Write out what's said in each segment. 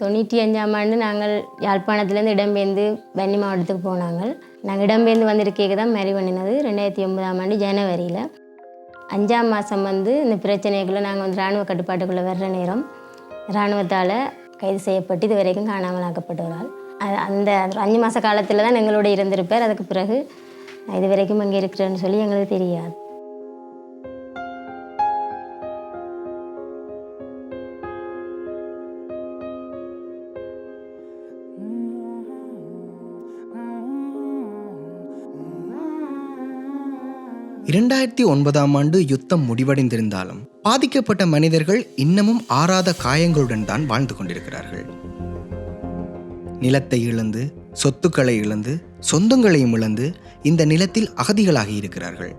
தொண்ணூற்றி அஞ்சாம் ஆண்டு நாங்கள் யாழ்ப்பாணத்துலேருந்து இடம்பெயர்ந்து வன்னி மாவட்டத்துக்கு போனாங்க நாங்கள் இடம்பெயர்ந்து வந்திருக்கேக்கு தான் மேரி பண்ணினது ரெண்டாயிரத்தி ஒன்பதாம் ஆண்டு ஜனவரியில். அஞ்சாம் மாதம் வந்து இந்த பிரச்சனைக்குள்ளே நாங்கள் வந்து இராணுவ கட்டுப்பாட்டுக்குள்ளே வர்ற நேரம் இராணுவத்தால் கைது செய்யப்பட்டு இது வரைக்கும் காணாமல் ஆக்கப்பட்டவரால் அது அந்த அந்த அஞ்சு மாத காலத்தில் தான் எங்களோட இருந்திருப்பார். அதுக்கு பிறகு இது வரைக்கும் அங்கே இருக்கிறேன்னு சொல்லி எங்களுக்கு தெரியாது. இரண்டாயிரத்தி ஒன்பதாம் ஆண்டு யுத்தம் முடிவடைந்திருந்தாலும் பாதிக்கப்பட்ட மனிதர்கள் இன்னமும் ஆறாத காயங்களுடன் தான் வாழ்ந்து கொண்டிருக்கிறார்கள். நிலத்தை இழந்து சொத்துக்களை இழந்து சொந்தங்களையும் இழந்து இந்த நிலத்தில் அகதிகளாகி இருக்கிறார்கள்.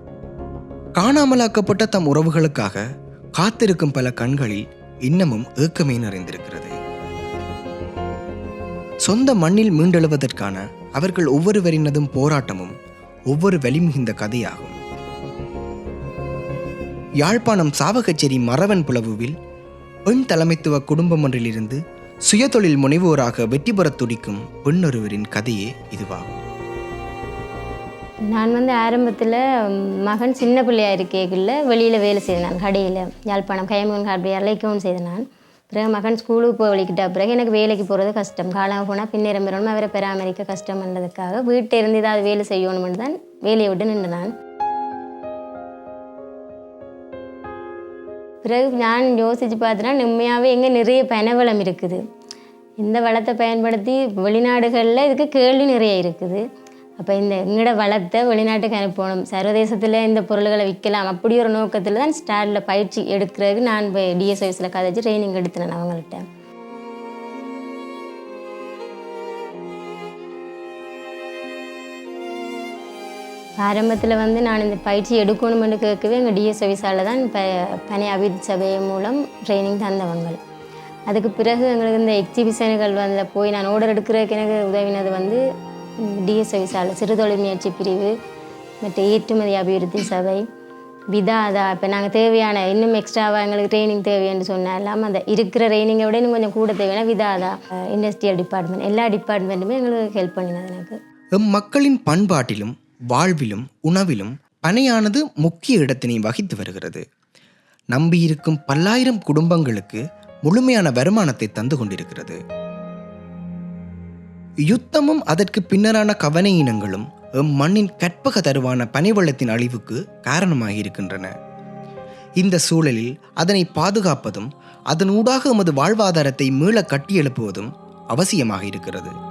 காணாமலாக்கப்பட்ட தம் உறவுகளுக்காக காத்திருக்கும் பல கண்களில் இன்னமும் ஏக்கமே நிறைந்திருக்கிறது. சொந்த மண்ணில் மீண்டெழுவதற்கான அவர்கள் ஒவ்வொருவரினதும் போராட்டமும் ஒவ்வொரு வலிமிகுந்த கதையாகும். யாழ்ப்பாணம் சாவகச்சேரி மறவன் புலவுவில் பெண் தலைமைத்துவ குடும்பம் ஒன்றிலிருந்து சுயதொழில் முனைவோராக வெற்றி பெற துடிக்கும் பெண்ணொருவரின் கதையே இதுவாகும். நான் வந்து ஆரம்பத்தில் மகன் சின்ன பிள்ளையாக இருக்கேக்குள்ள வெளியில் வேலை செய்தேன் நான் கடையில். யாழ்ப்பாணம் கைமகன் கார்பி அலைக்கவும் செய்தேன் நான். பிறகு மகன் ஸ்கூலுக்கு போக வலிக்கிட்ட பிறகு எனக்கு வேலைக்கு போகிறது கஷ்டம். காலாக போனால் பின்னேறம் பெறணும் அவரை பராமரிக்க கஷ்டம்ன்றதுக்காக வீட்டை இருந்து ஏதாவது வேலை செய்யணும்னு தான் வேலையை விட்டு நின்று நான் பிறகு நான் யோசித்து பார்த்தேன்னா உண்மையாகவே எங்கே நிறைய பனவளம் இருக்குது. இந்த வளத்தை பயன்படுத்தி வெளிநாடுகளில் இதுக்கு கேள்வி நிறைய இருக்குது. அப்போ இந்த எங்களோட வளத்தை வெளிநாட்டுக்கு அனுப்பணும். சர்வதேசத்தில் இந்த பொருள்களை விற்கலாம். அப்படி ஒரு நோக்கத்தில் தான் ஸ்டாண்டில் பயிற்சி எடுக்கிறதுக்கு நான் இப்போ டிஎஸ்ஒய்ஸில் கதைச்சு ட்ரைனிங் எடுத்தினேன் அவங்கள்ட்ட. ஆரம்பத்தில் வந்து நான் இந்த பயிற்சி எடுக்கணும்னு கேட்கவே எங்கள் டிஎஸ் ஆஃபீஸால் தான் ப பனை அபிவிருத்தி சபை மூலம் ட்ரைனிங் தந்தவங்க. அதுக்கு பிறகு எங்களுக்கு இந்த எக்ஸிபிஷன்கள் வந்து போய் நான் ஆர்டர் எடுக்கிறதுக்கு எனக்கு உதவினது வந்து டிஎஸ் ஆஃபீஸால் சிறுதொழில் முயற்சி பிரிவு மற்ற ஏற்றுமதி அபிவிருத்தி சபை விதாதா இப்போ நாங்கள் தேவையான இன்னும் எக்ஸ்ட்ராவாக எங்களுக்கு ட்ரைனிங் தேவைன்னு சொன்னாலும் அந்த இருக்கிற ட்ரைனிங்கை விட இன்னும் கொஞ்சம் கூட தேவையான விதாதா இண்டஸ்ட்ரியல் டிபார்ட்மெண்ட் எல்லா டிபார்ட்மெண்ட்டுமே எங்களுக்கு ஹெல்ப் பண்ணினது எனக்கு. மக்களின் பண்பாட்டிலும் வாழ்விலும் உணவிலும் பனையானது முக்கிய இடத்தினை வகித்து வருகிறது. நம்பியிருக்கும் பல்லாயிரம் குடும்பங்களுக்கு முழுமையான வருமானத்தை தந்து கொண்டிருக்கிறது. யுத்தமும் அதற்கு பின்னரான கவனை இனங்களும் எம் மண்ணின் கற்பக தருவான பனைவளத்தின் அழிவுக்கு காரணமாக இருக்கின்றன இந்த சூழலில் அதனை பாதுகாப்பதும் அதன் ஊடாக எமது வாழ்வாதாரத்தை மீள கட்டியெழுப்புவதும் அவசியமாக இருக்கிறது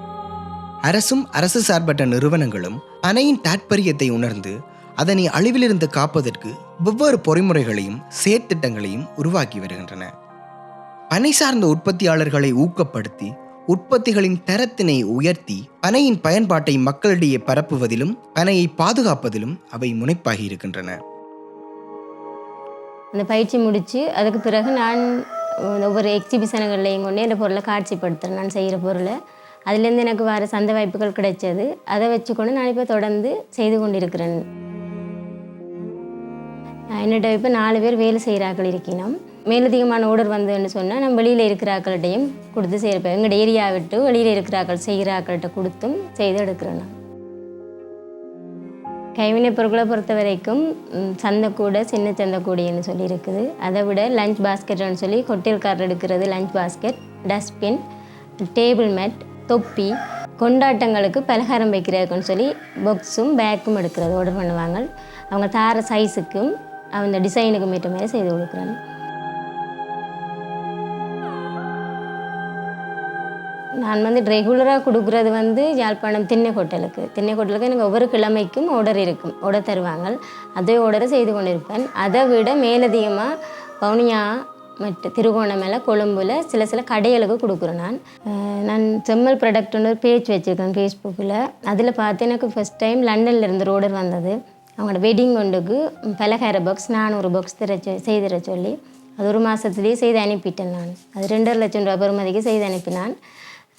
அரசும் அரசு சார்பற்ற நிறுவனங்களும் அணையின் தாற்பயத்தை உணர்ந்து அதனை அழிவிலிருந்து காப்பதற்கு வெவ்வேறு பொறிமுறைகளையும் செயற்திட்டங்களையும் உருவாக்கி வருகின்றன. பனை சார்ந்த உற்பத்தியாளர்களை ஊக்கப்படுத்தி உற்பத்திகளின் தரத்தினை உயர்த்தி பனையின் பயன்பாட்டை மக்களிடையே பரப்புவதிலும் பனையை பாதுகாப்பதிலும் அவை முனைப்பாகி இருக்கின்றன. அந்த பயிற்சி முடித்து அதுக்கு பிறகு நான் ஒவ்வொரு எக்ஸிபிஷன்கள்லையும் கொண்டு இந்த பொருளை காட்சிப்படுத்துகிறேன் நான் செய்கிற பொருளை. அதுலேருந்து எனக்கு வர சந்தை வாய்ப்புகள் கிடைச்சது. அதை வச்சுக்கொண்டு நான் இப்போ தொடர்ந்து செய்து கொண்டிருக்கிறேன். என்னிட்ட இப்போ நாலு பேர் வேலை செய்கிறாக்கள் இருக்கணும் மேலதிகமான ஆர்டர் வந்ததுன்னு சொன்னால் நம்ம வெளியில் இருக்கிறாக்கள்கிட்டையும் கொடுத்து செய்கிறப்ப எங்களோட ஏரியா விட்டு வெளியில் இருக்கிறாக்கள் செய்கிறாக்கள்கிட்ட கொடுத்தும் செய்து எடுக்கிறேன் நான். பொருட்களை பொறுத்த வரைக்கும் சந்தை சந்தைக்கூடை சின்ன சந்தைக்கூடைன்னு சொல்லி இருக்குது. அதை விட லஞ்ச் பாஸ்கெட்னு சொல்லி ஹோட்டல்காரர் எடுக்கிறது lunch basket dustbin table mat தொப்பி கொண்டாட்டங்களுக்கு பலகாரம் வைக்கிறதுக்குன்னு சொல்லி பொக்ஸும் பேக்கும் எடுக்கிறது ஆர்டர் பண்ணுவாங்க. அவங்க தார சைஸுக்கும் அந்த டிசைனுக்கும் ஏற்ற மாதிரி செய்து கொடுக்குறாங்க. நான் வந்து ரெகுலராக கொடுக்குறது வந்து யாழ்ப்பாணம் திண்ணை ஹோட்டலுக்கு. திண்ணை ஹோட்டலுக்கு எனக்கு ஒவ்வொரு கிழமைக்கும் ஆர்டர் இருக்கும். ஆர்டர் தருவாங்க. அதே ஆர்டரை செய்து கொண்டிருப்பேன். அதை விட மேலதிகமாக பவுனியா மற்ற திருகோணமலை கொழும்புல சில சில கடைகளுக்கு கொடுக்குறேன் நான். நான் செம்மல் ப்ராடக்ட்னு ஒரு பேஜ் வச்சுருக்கேன் ஃபேஸ்புக்கில் அதில் பார்த்து எனக்கு ஃபஸ்ட் டைம் லண்டனில் இருந்து ரோடர் வந்தது. அவங்களோட வெட்டிங் ஒன்றுக்கு பலகார பாக்ஸ் நானூறு பாக்ஸ் தர சொ- செய்து தர சொல்லி அது ஒரு மாதத்துலேயே செய்து அனுப்பிட்டேன் நான். அது ரெண்டரை லட்சம் ரூபா பெறுமதிக்கு செய்து அனுப்பினான்.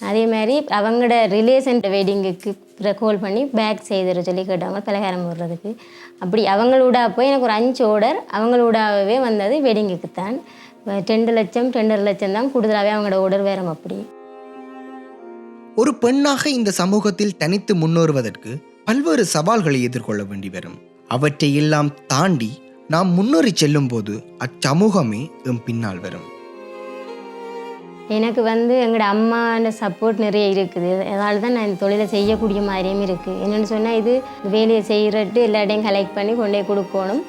அதே மாதிரி அவங்களோட ரிலேஷன் வெட்டிங்குக்கு கால் பண்ணி பேக் செய்துற சொல்லி கேட்டவங்க பலகாரம் போடுறதுக்கு. அப்படி அவங்களோட போய் எனக்கு ஒரு அஞ்சு ஆர்டர் அவங்களோடவே வந்தது வெட்டிங்குக்கு தான். ரெண்டு லட்சம் ரெண்டரை லட்சம் தான் கூடுதலாகவே அவங்களோட வேறும் அப்படி. ஒரு பெண்ணாக இந்த சமூகத்தில் தனித்து முன்னேறுவதற்கு பல்வேறு சவால்களை எதிர்கொள்ள வேண்டி வரும். அவற்றை எல்லாம் தாண்டி நாம் முன்னேறி செல்லும் போது அச்சமூகமே எம் பின்னால் வரும். எனக்கு வந்து எங்களோட அம்மாண்ட சப்போர்ட் நிறைய இருக்குது. அதனால தான் நான் இந்த தொழிலை செய்யக்கூடிய மாதிரியும் இருக்குது என்னென்னு சொன்னால் இது வேலையை செய்கிறட்டு எல்லாத்தையும் கலெக்ட் பண்ணி கொண்டு கொடுக்கணும்.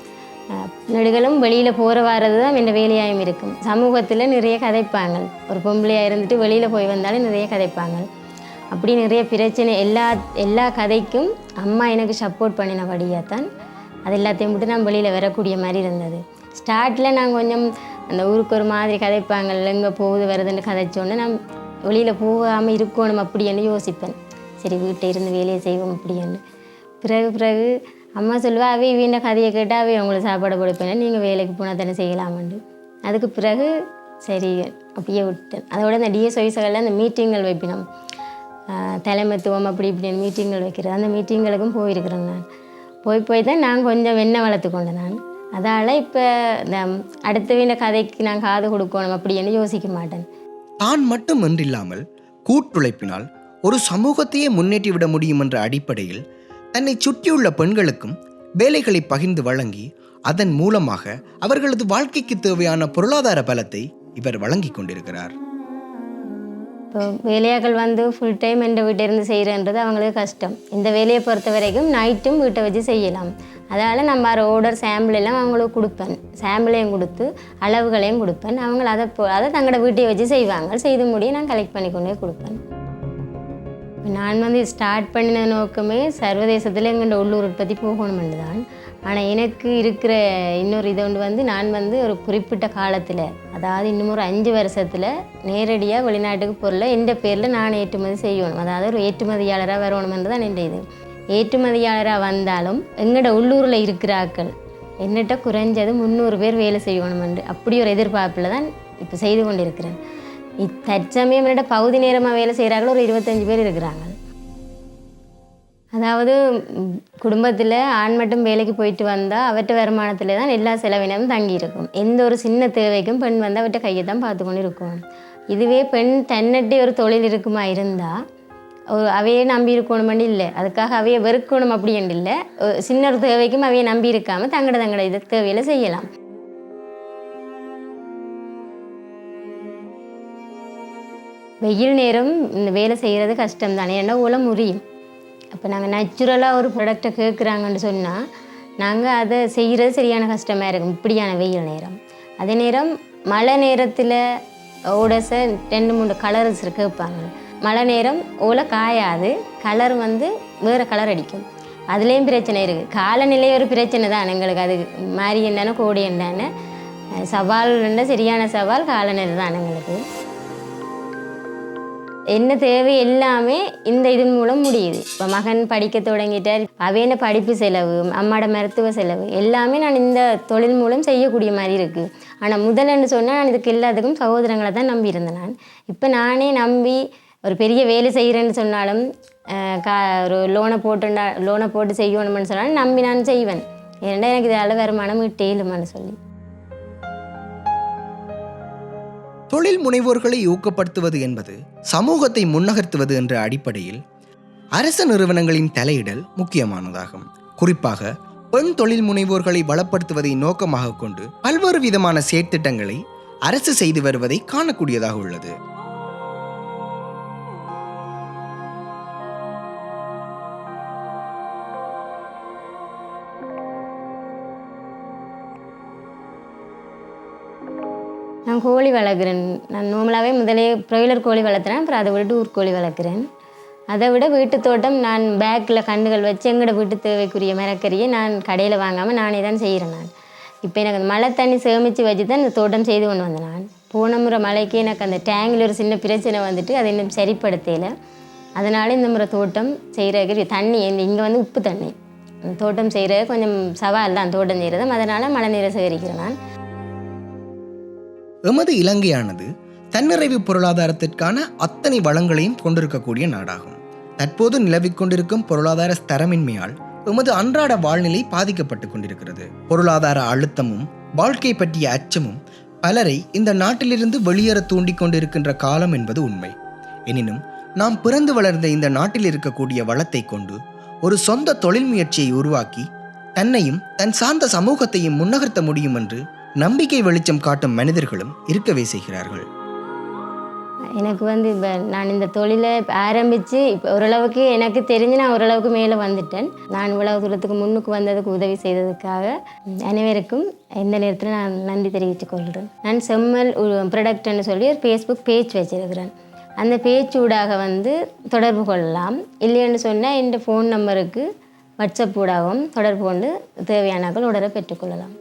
நெடுகளும் வெளியில் போகிற வர்றது தான் என் வேலையாயும் இருக்கும். சமூகத்தில் நிறைய கதைப்பாங்க ஒரு பொம்பளையாக இருந்துட்டு வெளியில் போய் வந்தாலும் நிறைய கதைப்பாங்க அப்படி நிறைய பிரச்சனை எல்லா எல்லா கதைக்கும் அம்மா எனக்கு சப்போர்ட் பண்ணினபடியாக தான் அது எல்லாத்தையும் விட்டு நான் வெளியில் வரக்கூடிய மாதிரி இருந்தது. ஸ்டார்ட்டில் நான் கொஞ்சம் அந்த ஊருக்கு ஒரு மாதிரி கதைப்பாங்கல்ல எங்கே போகுது வருதுன்னு கதைச்சோன்னே நான் வெளியில் போகாமல் இருக்கணும் அப்படின்னு யோசிப்பேன். சரி வீட்டை இருந்து வேலையை செய்வோம் அப்படின்னு பிறகு பிறகு அம்மா சொல்லுவா அவை வீண்ட கதையை கேட்டால் அவை அவங்களுக்கு சாப்பாடு கொடுப்பேன் நீங்கள் வேலைக்கு போனால் தானே செய்யலாமண்டு அதுக்கு பிறகு சரி அப்படியே விட்டேன். அதோட இந்த டிஎஸ் வயசுகளில் அந்த மீட்டிங்கள் வைப்பினோம். தலைமைத்துவம் அப்படி இப்படின்னு மீட்டிங்கள் வைக்கிறது. அந்த மீட்டிங்களுக்கும் போயிருக்கிறேன் நான். போய் போய் தான் நான் கொஞ்சம் வெண்ணெய் வளர்த்து கொண்டேன் நான். அதால் இப்போ இந்த அடுத்த வீண்ட கதைக்கு நான் காது கொடுக்கணும் அப்படின்னு யோசிக்க மாட்டேன். தான் மட்டும் என்றில்லாமல் கூட்டுழைப்பினால் ஒரு சமூகத்தையே முன்னேற்றி விட முடியும் என்ற அடிப்படையில் தன்னை சுற்றியுள்ள பெண்களுக்கும் வேலைகளை பகிர்ந்து வழங்கி அதன் மூலமாக அவர்களது வாழ்க்கைக்கு தேவையான பொருளாதார பலத்தை இவர் வழங்கி கொண்டிருக்கிறார். இப்போ வேலையாக்கள் வந்து ஃபுல் டைம் என்ற வீட்டிலிருந்து செய்கிறன்றது அவங்களுக்கு கஷ்டம். இந்த வேலையை பொறுத்த வரைக்கும் நைட்டும் வீட்டை வச்சு செய்யலாம். அதனால் நம்ம வர ஆர்டர் சாம்பிள் எல்லாம் அவங்களுக்கு கொடுப்பேன். சாம்பிளையும் கொடுத்து அளவுகளையும் கொடுப்பேன். அவங்க அதை அதை தங்களோட வீட்டை வச்சு செய்வாங்க. செய்து முடிய நான் கலெக்ட் பண்ணி கொண்டே கொடுப்பேன். நான் வந்து ஸ்டார்ட் பண்ணின நோக்கமே சர்வதேசத்தில் எங்களோட உள்ளூர் உற்பத்தி போகணும்னு தான் ஆனால் எனக்கு இருக்கிற இன்னொரு இது ஒன்று வந்து நான் வந்து ஒரு குறிப்பிட்ட காலத்தில் அதாவது இன்னும் ஒரு அஞ்சு வருஷத்தில் நேரடியாக வெளிநாட்டுக்கு பொருளை எந்த பேரில் நான் ஏற்றுமதி செய்யணும். அதாவது ஒரு ஏற்றுமதியாளராக வரணுமென்று தான் என் இது. ஏற்றுமதியாளராக வந்தாலும் எங்களோட உள்ளூரில் இருக்கிற ஆட்கள் என்னட்ட குறைஞ்சது முந்நூறு பேர் வேலை செய்யணுமென்று அப்படி ஒரு எதிர்பார்ப்பில் தான் இப்போ செய்து கொண்டிருக்கிறேன். தற்சமயம் என்னோட பகுதி நேரமாக வேலை செய்கிறாங்களோ ஒரு இருபத்தஞ்சி பேர் இருக்கிறாங்க. அதாவது குடும்பத்தில் ஆண் மட்டும் வேலைக்கு போயிட்டு வந்தால் அவற்ற வருமானத்தில் தான் எல்லா செலவினமும் தங்கி இருக்கும். எந்த ஒரு சின்ன தேவைக்கும் பெண் வந்து அவற்ற கையை தான் பார்த்து கொண்டு இருக்கும் இதுவே பெண் தன்னட்டி ஒரு தொழில் இருக்குமா இருந்தால் ஒரு அவையே நம்பி இருக்கணுமென்னு இல்லை? அதுக்காக அவையை வெறுக்கணும் அப்படின்ட்டு இல்லை. ஒரு சின்ன ஒரு தேவைக்கும் அவையை நம்பி இருக்காமல் தங்கட தங்கட இது தேவையில் செய்யலாம். வெயில் நேரம் இந்த வேலை செய்கிறது கஷ்டம் தானே ஏன்னா உலம் முறியும். அப்போ நாங்கள் நேச்சுரலாக ஒரு ப்ராடக்டை கேட்குறாங்கன்னு சொன்னால் நாங்கள் அதை செய்கிறது சரியான கஷ்டமாக இருக்கும். இப்படியான வெயில் நேரம். அதே நேரம் மழை நேரத்தில் ஓடஸை ரெண்டு மூணு கலர்ஸ் கேட்பாங்க. மழை நேரம் ஓலை காயாது. கலர் வந்து வேறு கலர் அடிக்கும். அதுலேயும் பிரச்சனை இருக்குது காலநிலை ஒரு பிரச்சனை தான் எங்களுக்கு. அது மாறி என்னன்னு கோடி என்னன்னு. சவால் சரியான சவால் காலநிலை தான் எங்களுக்கு. என்ன தேவை எல்லாமே இந்த இதன் மூலம் முடியுது. இப்போ மகன் படிக்க தொடங்கிட்டார். அவையான படிப்பு செலவு அம்மாட மருத்துவ செலவு எல்லாமே நான் இந்த தொழில் மூலம் செய்யக்கூடிய மாதிரி இருக்குது ஆனால் முதலன்னு சொன்னால் நான் இதுக்கு எல்லாத்துக்கும் சகோதரங்களை தான் நம்பி இருந்தேன் நான். இப்போ நானே நம்பி ஒரு பெரிய வேலை செய்கிறேன்னு சொன்னாலும் கா ஒரு லோனை போட்டுண்டா லோனை போட்டு செய்யணும்னு சொன்னாலும் நம்பி நான் செய்வேன். ஏன்னா எனக்கு இதால் வருமானம் இட்டேலுமான்னு சொல்லி. தொழில் முனைவோர்களை ஊக்கப்படுத்துவது என்பது சமூகத்தை முன்னகர்த்துவது என்ற அடிப்படையில் அரசு நிறுவனங்களின் தலையிடல் முக்கியமானதாகும். குறிப்பாக பெண் தொழில் முனைவோர்களை வளப்படுத்துவதை நோக்கமாக கொண்டு பல்வேறு விதமான செயற்திட்டங்களை அரசு செய்து வருவதை காணக்கூடியதாக உள்ளது. நான் கோழி வளர்க்குறேன். நான் நார்மலாகவே முதலே ப்ராய்லர் கோழி வளர்த்துறேன் அப்புறம் அதை விட்டு ஊர்கோழி வளர்க்குறேன். அதை விட வீட்டு தோட்டம் நான் பேக்கில் கண்டுகள் வச்சு எங்களோட வீட்டு தேவைக்குரிய மரக்கறியை நான் கடையில் வாங்காமல் நானே தான் செய்கிறேன் நான். இப்போ எனக்கு அந்த மழை தண்ணி சேமித்து வச்சு தான் இந்த தோட்டம் செய்து கொண்டு வந்தேன் நான். போன முறை மழைக்கு எனக்கு அந்த டேங்கில் ஒரு சின்ன பிரச்சனை வந்துட்டு அதை இன்னும் சரிப்படுத்தலை. அதனால இந்த முறை தோட்டம் செய்கிறதுக்கு தண்ணி இங்கே வந்து உப்பு தண்ணி. தோட்டம் செய்கிறது கொஞ்சம் சவால் தான் தோட்டம் செய்கிறதும் அதனால் மழை நீரை சேகரிக்கிறேன் நான். எமது இலங்கையானது தன்னிறைவு பொருளாதாரத்திற்கான அத்தனை வளங்களையும் கொண்டிருக்கக்கூடிய நாடாகும். தற்போது நிலவிக் கொண்டிருக்கும் பொருளாதார ஸ்தரமின்மையால் எமது அன்றாட வாழ்நிலை பாதிக்கப்பட்டு கொண்டிருக்கிறது. பொருளாதார அழுத்தமும் வாழ்க்கை பற்றிய அச்சமும் பலரை இந்த நாட்டிலிருந்து வெளியேற தூண்டிக் கொண்டிருக்கின்ற காலம் என்பது உண்மை. எனினும் நாம் பிறந்து வளர்ந்த இந்த நாட்டில் இருக்கக்கூடிய வளத்தை கொண்டு ஒரு சொந்த தொழில் முயற்சியை உருவாக்கி தன்னையும் தன் சார்ந்த சமூகத்தையும் முன்னகர்த்த முடியும் என்று நம்பிக்கை வெளிச்சம் காட்டும் மனிதர்களும் இருக்கவே செய்கிறார்கள். எனக்கு வந்து இப்போ நான் இந்த தொழிலை ஆரம்பித்து இப்போ ஓரளவுக்கு எனக்கு தெரிஞ்சு நான் ஓரளவுக்கு மேலே வந்துட்டேன். நான் இவ்வளவு தூரத்துக்கு முன்னுக்கு வந்ததுக்கு உதவி செய்ததுக்காக அனைவருக்கும் இந்த நேரத்தில் நான் நன்றி தெரிவித்துக் கொள்கிறேன். நான் செம்மல் ப்ரொடக்ட்னு சொல்லி ஒரு ஃபேஸ்புக் பேஜ் வச்சிருக்கிறேன். அந்த பேஜ் ஊடாக வந்து தொடர்பு கொள்ளலாம். இல்லைன்னு சொன்னால் என் ஃபோன் நம்பருக்கு வாட்ஸ்அப் ஊடாகவும் தொடர்பு கொண்டு தேவையானாக்கள் உடனே பெற்றுக்கொள்ளலாம்